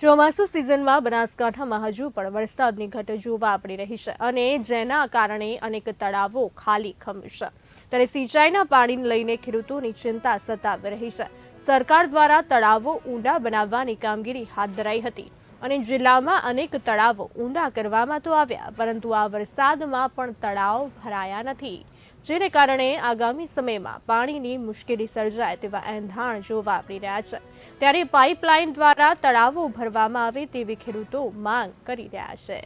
ચોમાસુ સિઝનમાં બનાસકાંઠામાં હજુ પણ વરસાદની ઘટ જોવા પડી રહી છે અને જેના કારણે અનેક તળાવો ખાલી ખમશે. ત્યારે સિંચાઈના પાણીને લઈને ખેડૂતોની ચિંતા સતાવી રહી છે. સરકાર દ્વારા તળાવો ઊંડા બનાવવાની કામગીરી હાથ ધરાઈ હતી અને જિલ્લામાં અનેક તળાવો ઊંડા કરવામાં તો આવ્યા, પરંતુ આ વરસાદમાં પણ તળાવ ભરાયા નથી. જેને કારણે આગામી સમયમાં પાણીની મુશ્કેલી સર્જાય તેવા એંધાણ જોવા મળી રહ્યા છે. ત્યારે પાઇપલાઇન દ્વારા તળાવો ભરવામાં આવે તેવી ખેડૂતો માંગ કરી રહ્યા છે.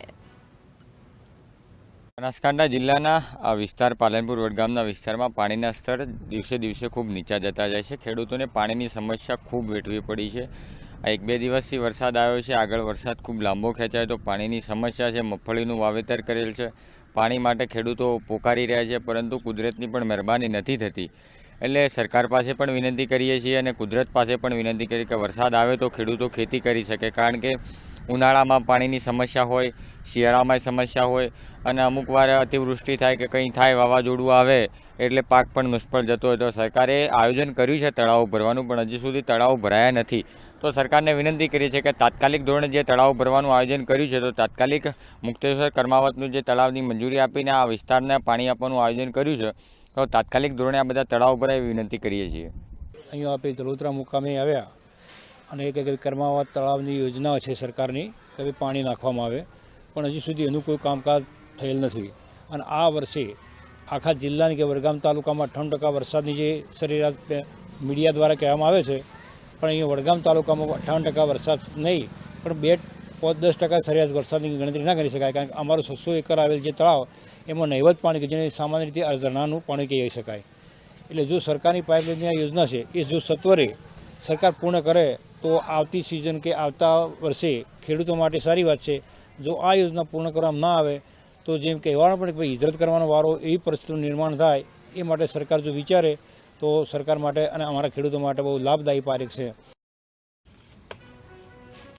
બનાસકાંઠા જિલ્લાના આ વિસ્તાર પાલનપુર વડગામના વિસ્તારમાં પાણીના સ્તર દિવસે દિવસે ખૂબ નીચા જતા જાય છે. ખેડૂતોને પાણીની સમસ્યા ખૂબ વેઠવી પડી છે. આ એક બે દિવસથી વરસાદ આવ્યો છે. આગળ વરસાદ ખૂબ લાંબો ખેંચાય તો પાણીની સમસ્યા છે. મગફળીનું વાવેતર કરેલ છે. પાણી માટે ખેડૂતો પોકારી રહ્યા છે, પરંતુ કુદરતની પણ મહેરબાની નથી થતી. એટલે સરકાર પાસે પણ વિનંતી કરીએ છીએ અને કુદરત પાસે પણ વિનંતી કરી કે વરસાદ આવે તો ખેડૂતો ખેતી કરી શકે, કારણ કે ઉનાળામાં પાણીની સમસ્યા હોય શિયાળામાં સમસ્યા હોય અને અમુક વાર અતિવૃષ્ટિ થાય કે કંઈ થાય વાવાઝોડું આવે એટલે પાક પણ નિષ્ફળ જતો હોય. તો સરકારે આયોજન કર્યું છે તળાવ ભરવાનું, પણ હજી સુધી તળાવ ભરાયા નથી. તો સરકારને વિનંતી કરી છે કે તાત્કાલિક ધોરણે જે તળાવ ભરવાનું આયોજન કર્યું છે, તો તાત્કાલિક મુક્તેશ્વર કર્માવતનું જે તળાવની મંજૂરી આપીને આ વિસ્તારને પાણી આપવાનું આયોજન કર્યું છે, તો તાત્કાલિક ધોરણે આ બધા તળાવ ભરાય વિનંતી કરીએ છીએ. અહીંયા આપણે જલોત્રા મુકામે આવ્યા. અને એક કર્માવત તળાવની યોજના છે સરકારની, કે ભાઈ પાણી નાખવામાં આવે. પણ હજી સુધી એનું કોઈ કામકાજ થયેલ નથી. અને આ વર્ષે આખા જિલ્લાની કે વડગામ તાલુકામાં અઠ્ઠાણું ટકા વરસાદની જે સરેરાશ મીડિયા દ્વારા કહેવામાં આવે છે, પણ અહીંયા વડગામ તાલુકામાં અઠ્ઠાવન ટકા વરસાદ નહીં, પણ બે પાંચ દસ ટકા સરેરાશ વરસાદની ગણતરી ના કરી શકાય, કારણ કે અમારું છસો એકર આવેલ જે તળાવ, એમાં નહીવત પાણી કે જેને સામાન્ય રીતે આ પાણી કહી શકાય. એટલે જો સરકારની પાઇપલાઇનની આ યોજના છે, એ જો સત્વરે સરકાર પૂર્ણ કરે તો આવતી સિઝન કે આવતા વર્ષે ખેડૂતો માટે સારી વાત છે. જો આ યોજના પૂર્ણ કરવામાં ના આવે, તો જેમ કહેવાનું પણ ભાઈ હિજરત કરવાનો વારો એવી પરિસ્થિતિનું નિર્માણ થાય, એ માટે સરકાર જો વિચારે, તો સરકાર માટે અને અમારા ખેડૂતો માટે બહુ લાભદાયી પારિક છે.